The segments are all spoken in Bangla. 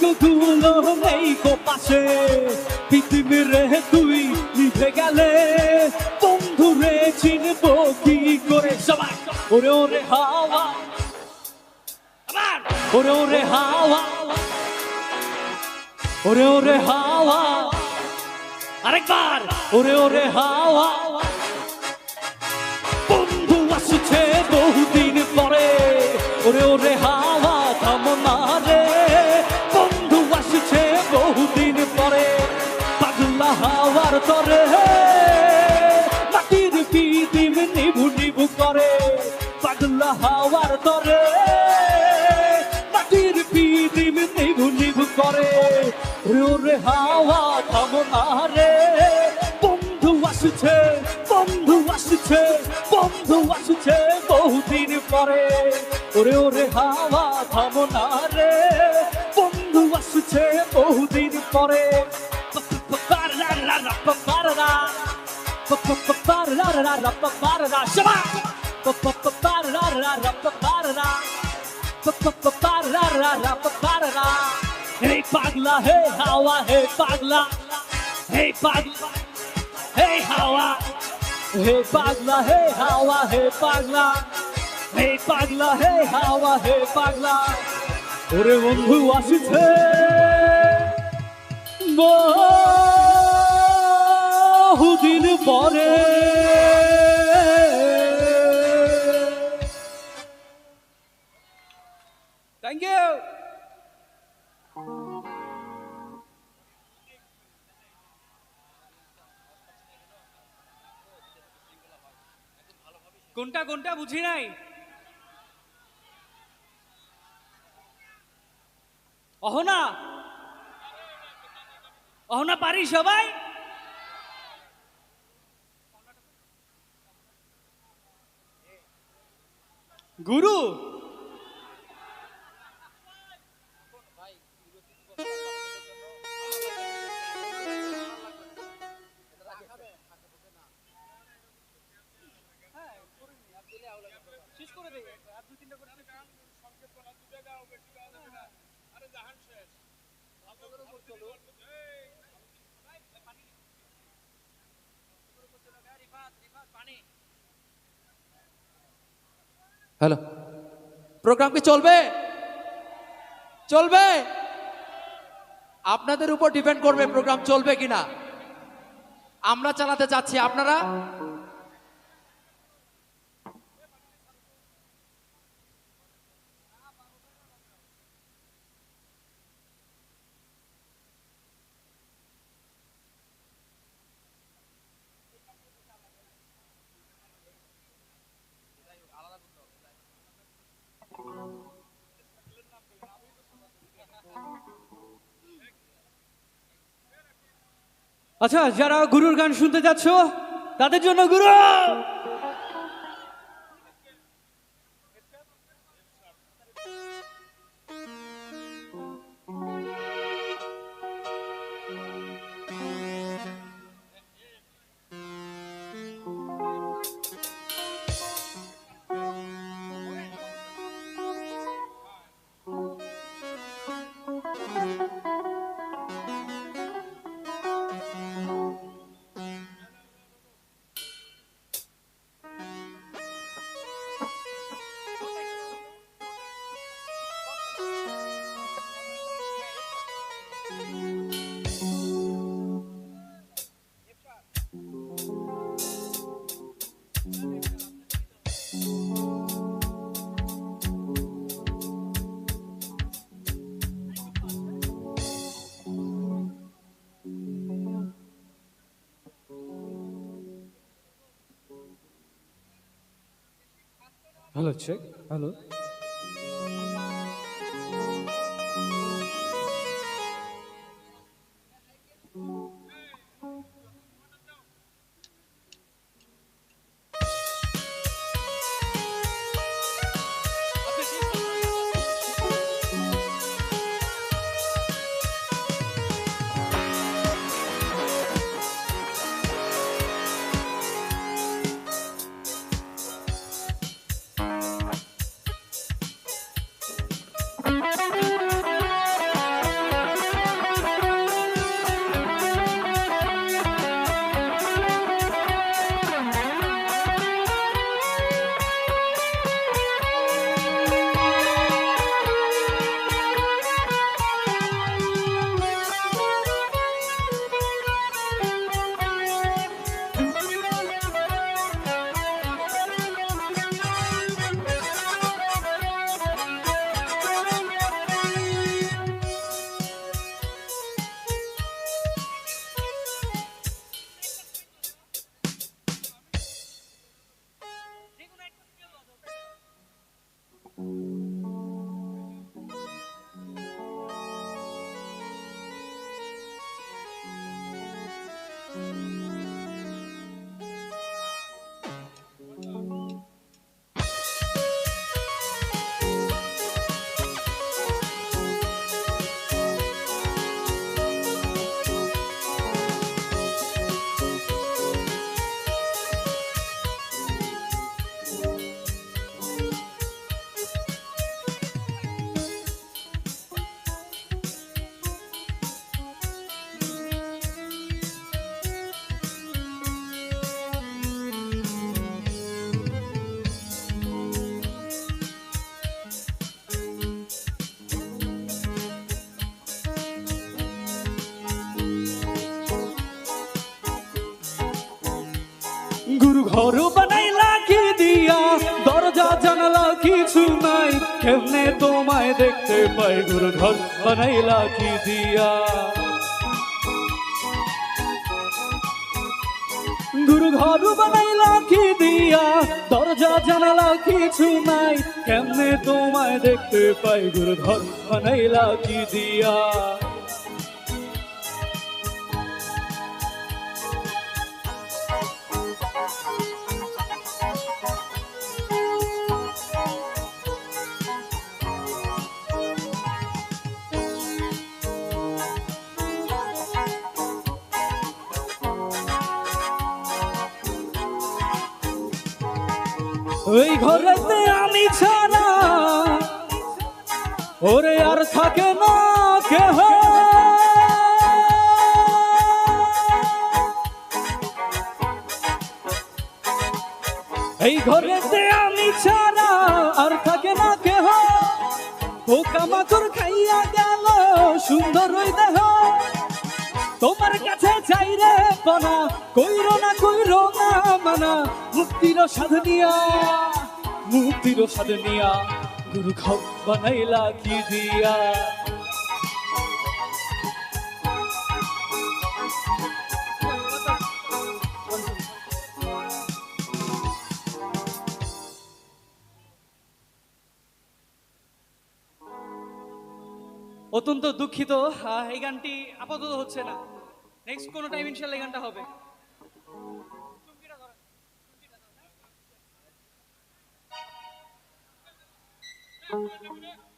দুলো নেই গো পাশে পৃথিবীর রে তুই নিভে গেলে বন্ধু রে চিনব কি করে সবাই ওরে ওরে হাওয়া ওরে ওরে হাওয়া ওরে ওরে হাওয়া আরেকবার। ওরে ওরে হাওয়া। তরে মাটির পিদিম নিভু নিভু করে, পাগলা হাওয়ার তরে। মাটির পিদিম নিভু নিভু করে ওরে হাওয়া থামো না রে। বন্ধু আসছে বন্ধু আসছে বন্ধু আসছে বহুদিন পরে। ওরে ওরে হাওয়া থামো না রে। Hey pagla, hey hawa, hey pagla, hey pagla, hey hawa, hey pagla, hey hawa, hey pagla, hey pagla, hey hawa, hey pagla. ওরে বন্ধু আসিছে বহুদিন পরে। থ্যাংক ইউ কোনটা কোনটা বুঝি নাই? অহনা? অহনা পারি সবাই? গুরু হ্যালো। প্রোগ্রাম কি চলবে? চলবে? আপনাদের উপর ডিপেন্ড করবে প্রোগ্রাম চলবে কিনা। আমরা চালাতে চাচ্ছি, আপনারা? আচ্ছা যারা গুরুর গান শুনতে যাচ্ছ তাদের জন্য গুরু! হ্যালো চেক হ্যালো ঘর বানাইলা কি দিয়া, দরজা, জানালা কিছু নাই। কেমনে তোমায় দেখতে পাই গুরু, ঘর বানাইলা কি দিয়া। গুরু, ঘর বানাইলা কি দিয়া, দরজা, জানালা কিছু নাই। কেমনে তোমায় দেখতে পাই গুরু, ঘর বানাইলা কি দিয়া। ওরে আর থাকে না কেহ। এই ঘরেতে আমি ছাড়া আর থাকে না কেহ। পোকামাকড় খাইয়া গেল সুন্দর ওই দেহ। তোমার কাছে চাই রে বনা কইরো না কইরো না মানা, মুক্তির সাধনিয়া মুক্তির সাধনিয়া গুরু বানাইলা কি দিয়া? অত্যন্ত দুঃখিত এই গানটি আপাতত হচ্ছে না। নেক্সট কোনো টাইম ইনশাল্লাহ এই গানটা হবে।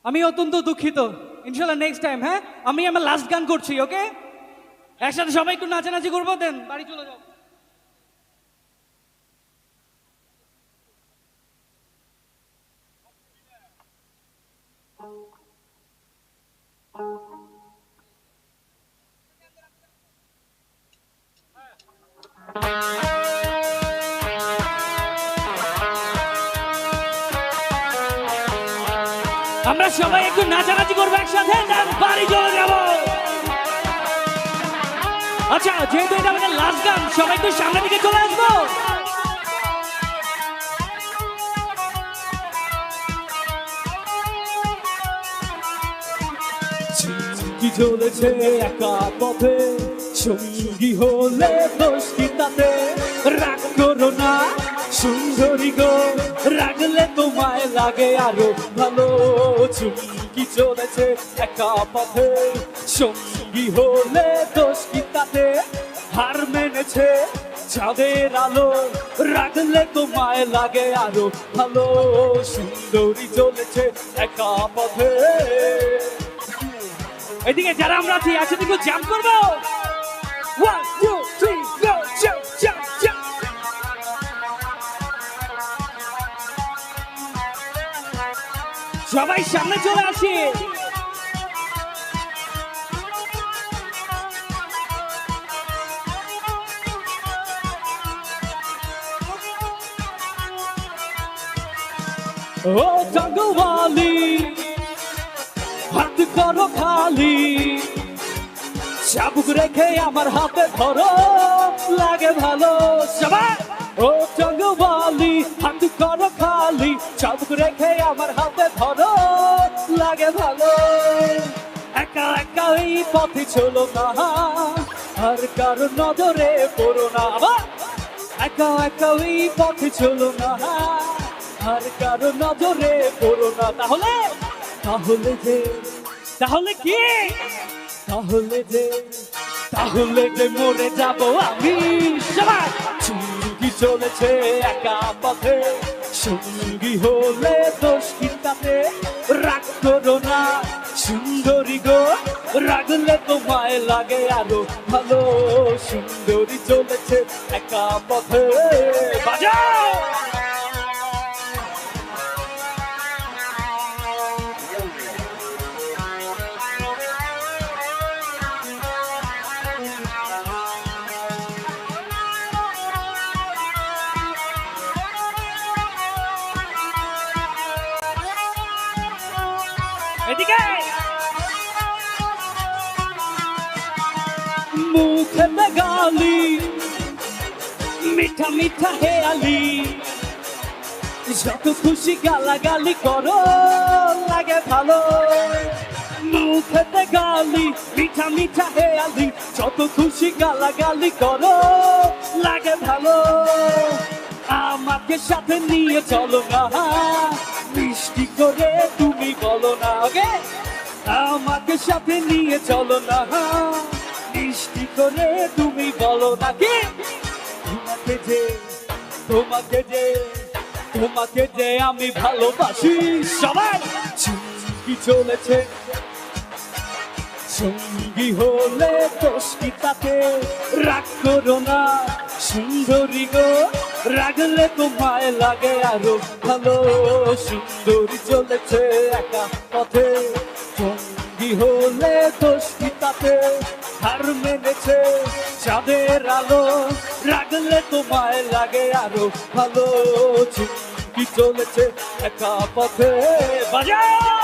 আমি অত্যন্ত দুঃখিত। ইনশাল্লাহ নেক্সট টাইম হ্যাঁ? আমি আমার লাস্ট গান করছি ওকে একসাথে সবাই একটু নাচানাচি করব দেন বাড়ি চলে যাও। আমরা সবাই একটু নাচানাচি করব একসাথে। বাড়ি চলে যাব। আচ্ছা যেহেতু এটা আমাদের লাস্ট গান, সবাই একটু সামনের দিকে চলে আসব। চলেছে একা পথে, সঙ্গী হলে দোষ কি তাতে? রাগ করো না, সুন্দরী গো। রাগলে তোমায় লাগে আরও ভালো। চুমকি চলেছে একা পথে। সঙ্গী হলে দোষ কি তাতে? হার মেনেছে চাঁদের আলো। রাগলে তোমায় লাগে আরও ভালো। সুন্দরী চলেছে একা পথে। এদিকে যারা আমরা আছি একসাথে একটু জাম্প করব। One, two, সবাই সামনে চলে আসি। ও জঙ্গওয়ালি হাত করো খালি। চাবুক রেখে আমার হাতে ধরো, লাগে ভালো, সবাই। ও জঙ্গওয়ালি হাত করো খালি চাবুক রেখে আমার হাতে ধরো, লাগে ভালো। একা একা এই পথে চলো না, আর কারও নজরে পড়ো না। আবার একা একা এই পথে চলো না, আর কারও নজরে পড়ো না। তাহলে তাহলে যে, তাহলে কি? তাহলে যে তাহলে যে মরে যাব আমি সবাই। সঙ্গী চলেছে একা পথে। সঙ্গী হলে দোষ কি তাতে? রাগ করো না, সুন্দরী গো, রাগলে তোমায় লাগে আরও ভালো। সুন্দরী চলেছে একা পথে। বাজাও! মুখে গালি মিঠা মিঠা হেয়ালি যত খুশি গালাগালি করো লাগে ভালো মুখেতে গালি মিঠা মিঠা হেয়ালি যত খুশি গালাগালি করো লাগে ভালো আমাকে সাথে নিয়ে চলো না মিষ্টি করে তুমি বলো না ওকে আমাকে সাথে নিয়ে চলো না মিষ্টি করে তুমি বলো না কি? তোমাকে যে তোমাকে যে তোমাকে যে আমি ভালোবাসি সবাই। কি চলেছে। সঙ্গী হলে দোষ কি তাতে রাগ করো না। সুন্দরী গো, রাগলে তোমায় লাগে আরও ভালো। সুন্দরী চলেছে একা পথে। সঙ্গী হলে দোষ কি তাতে হার মেনেছে চাঁদের আলো। রাগলে তোমায় লাগে আরও ভালো। কি চলেছে একা পথে। বাজাও!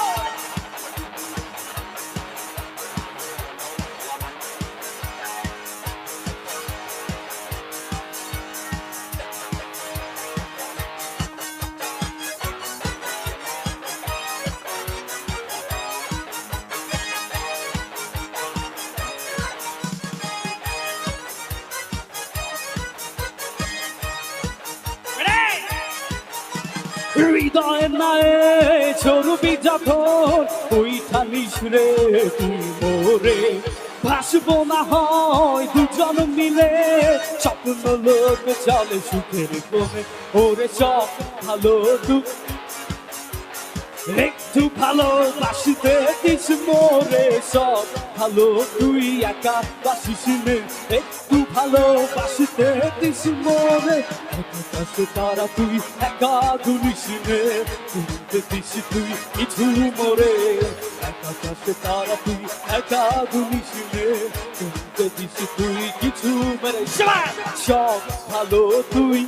হৃদয়ের নায়ে চরবি যখন ওই ঠানিস রে তুই মোরে। ভাসবো না হয় দুজন মিলে, স্বপ্ন লোক চলে সুখের কমে ওরে সব ভালো তুই একটু ভালোবাসিতে দিস মোরে সব। ভালো তুই একা বাসিস একটু ভালোবাসিতে দিস মোরে। কাছে তারা তুই একা দুনিস নে। তুই দিস তুই কিছু মোরে। একা কাছে তারা তুই একা দুনিস নে। তুই দিস তুই কিছু মেরে। সব ভালো তুই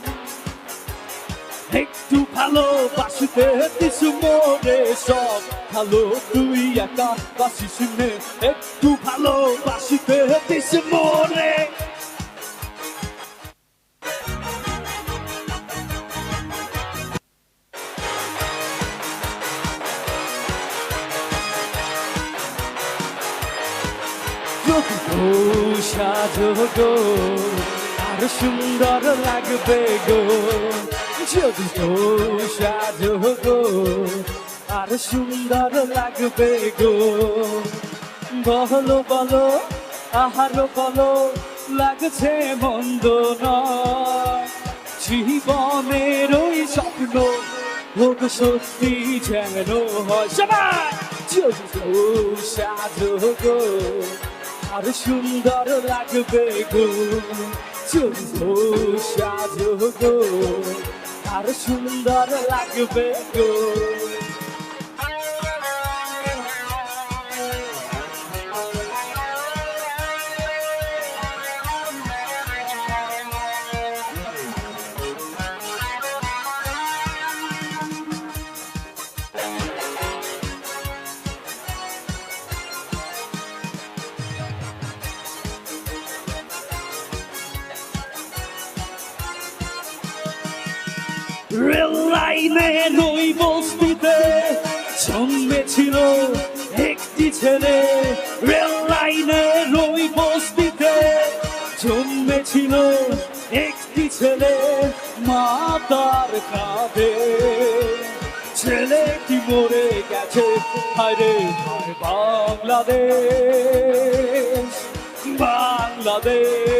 একটু ভালোবাসতে দিস মোরে সব ভালো, তুই একা বাসিস নে। একটু ভালোবাসতে যদি বউ সাজো গো, আর সুন্দর লাগবে গো। যদি সাজো গো আর সুন্দর লাগবে গো বলো বলো আহার বলো লাগছে মন্দ জীবনের ওই স্বপ্ন হোক সত্যি যেন হয় সবাই যদি সাজো গো আর সুন্দর লাগবে গো চুম্বু সাজো গো আর সুন্দর লাগবে গো। জন্মেছিল একটি ছেলে। রেল লাইনের ওই বস্তিতে। জন্মেছিল একটি ছেলে, মা তার কাঁধে। ছেলেটি মরে গেছে, হায় রে, হায় বাংলাদেশ বাংলাদেশ।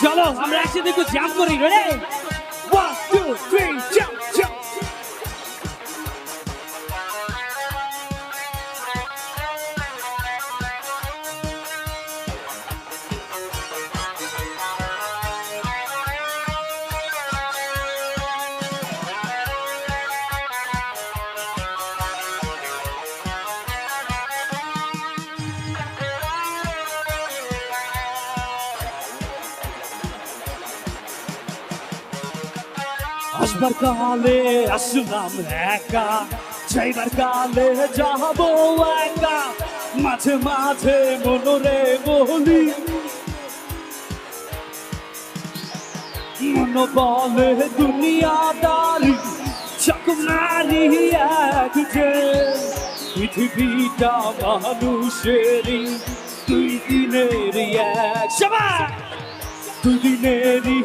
চলো আমরা একসাথে একটু জাম্প করি রে ওয়ান টু থ্রি জাম্প আসবার কালে আসলাম একা যাইবার কালে যাব একা। মাঝে মাঝে মনরে বলি, মন বলে দুনিয়াদারি নারী এক যে, পৃথিবীটা মানুষেরই দুই দিনেরই এক। সবাই! দুদিনেরই